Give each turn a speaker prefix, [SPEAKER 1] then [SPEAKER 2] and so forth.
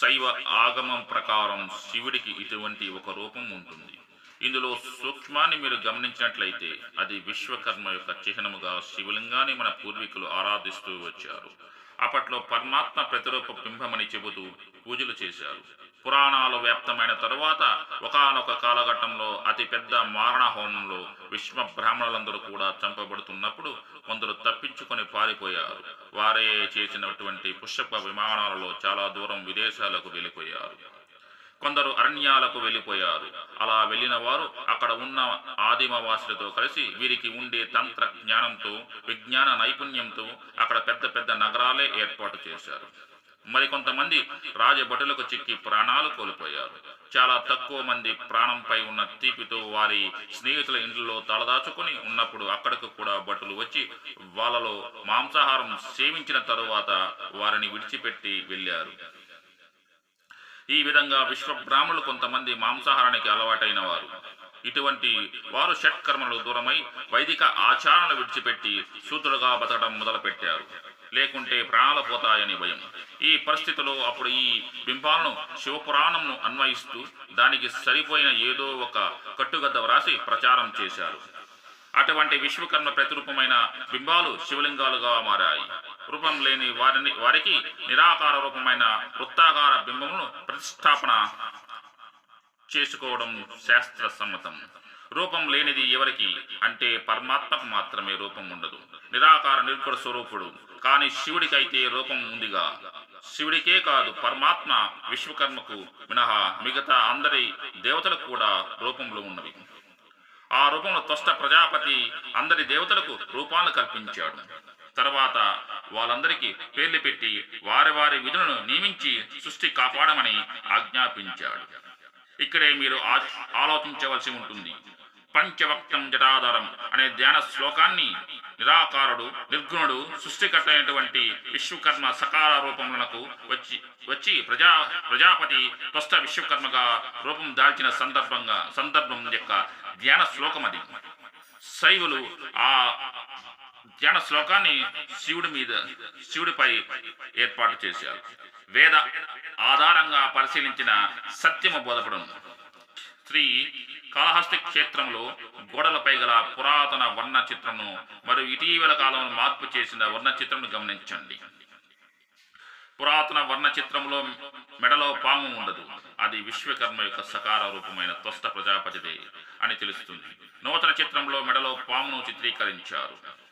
[SPEAKER 1] శైవ ఆగమం ప్రకారం శివుడికి ఇటువంటి ఒక రూపం ఉంటుంది. ఇందులో సూక్ష్మాన్ని మీరు గమనించినట్లయితే అది విశ్వకర్మ యొక్క చిహ్నముగా శివలింగాన్ని మన పూర్వీకులు ఆరాధిస్తూ వచ్చారు. అప్పట్లో పరమాత్మ ప్రతిరూప బింబమని చెబుతూ పూజలు చేశారు. పురాణాలు వ్యాప్తమైన తరువాత ఒకానొక కాలఘట్టంలో అతి పెద్ద మారణ హోమంలో విశ్వ బ్రాహ్మణులందరూ కూడా చంపబడుతున్నప్పుడు కొందరు తప్పించుకొని పారిపోయారు. వారే చేసినటువంటి పుష్ప విమానాలలో చాలా దూరం విదేశాలకు వెళ్ళిపోయారు. కొందరు అరణ్యాలకు వెళ్ళిపోయారు. అలా వెళ్ళిన వారు అక్కడ ఉన్న ఆదిమవాసులతో కలిసి వీరికి ఉండే తంత్ర జ్ఞానంతో విజ్ఞాన నైపుణ్యంతో అక్కడ పెద్ద పెద్ద నగరాలే ఏర్పాటు చేశారు. మరికొంతమంది రాజభటులకు చిక్కి ప్రాణాలు కోల్పోయారు. చాలా తక్కువ మంది ప్రాణంపై ఉన్న తీపితో వారి స్నేహితుల ఇంట్లో తలదాచుకుని ఉన్నప్పుడు అక్కడకు కూడా భటులు వచ్చి వాళ్ళలో మాంసాహారం సేవించిన తరువాత వారిని విడిచిపెట్టి వెళ్ళారు. ఈ విధంగా విశ్వ బ్రాహ్మణులు కొంతమంది మాంసాహారానికి అలవాటైన వారు. ఇటువంటి వారు షట్కర్మలు దూరమై వైదిక ఆచారాలను విడిచిపెట్టి శూద్రులుగా బతకడం మొదలుపెట్టారు. లేకుంటే ప్రాణాలు పోతాయనే భయం. ఈ పరిస్థితిలో అప్పుడు ఈ బింబాలను శివపురాణంను అన్వయిస్తూ దానికి సరిపోయిన ఏదో ఒక కట్టుగద్ద వ్రాసి ప్రచారం చేశారు. అటువంటి విశ్వకర్మ ప్రతిరూపమైన బింబాలు శివలింగాలుగా మారాయి. రూపం లేని వారిని వారికి నిరాకార రూపమైన వృత్తాకార బింబమును ప్రతిష్టాపన చేసుకోవడం శాస్త్ర సమ్మతం రూపం లేనిది ఎవరికి? అంటే పరమాత్మకు మాత్రమే రూపం ఉండదు. నిరాకార నిర్గుణ స్వరూపుడు కానీ శివుడికైతే రూపం ఉందిగా. శివుడికే కాదు పరమాత్మ విశ్వకర్మకు మినహా మిగతా అందరి దేవతలకు కూడా రూపంలో ఉన్నవి. ఆ రూపంలో తొష్ట ప్రజాపతి అందరి దేవతలకు రూపాలను కల్పించాడు. తర్వాత వాళ్ళందరికీ పేర్లు పెట్టి వారి వారి విధులను నియమించి సృష్టి కాపాడమని ఆజ్ఞాపించాడు. ఇక్కడే మీరు ఆ- ఆలోచించవలసి ఉంటుంది. పంచవక్తం జటాధారం అనే ధ్యాన శ్లోకాన్ని నిరాకారుడు నిర్గుణుడు సృష్టికర్త అయినటువంటి విశ్వకర్మ సకాల రూపములకు వచ్చి వచ్చి ప్రజా ప్రజాపతి స్వస్థ విశ్వకర్మగా రూపం దాల్చిన సందర్భంగా సందర్భం యొక్క ధ్యాన శ్లోకం అది. శైవులు ఆ ధ్యాన శ్లోకాన్ని శివుడి మీద శివుడిపై ఏర్పాటు చేశారు. వేద ఆధారంగా పరిశీలించిన సత్యము బోధపడం శ్రీ కాళహస్తి క్షేత్రంలో గోడలపై గల పురాతన వర్ణ చిత్రమును మరియు ఇటీవల కాలంలో మార్పు చేసిన వర్ణ చిత్రమును గమనించండి. పురాతన వర్ణ చిత్రంలో మెడలో పాము ఉండదు. అది విశ్వకర్మ యొక్క సకార రూపమైన త్వస్త ప్రజాపతిదే అని తెలుస్తుంది. నూతన చిత్రంలో మెడలో పామును చిత్రీకరించారు.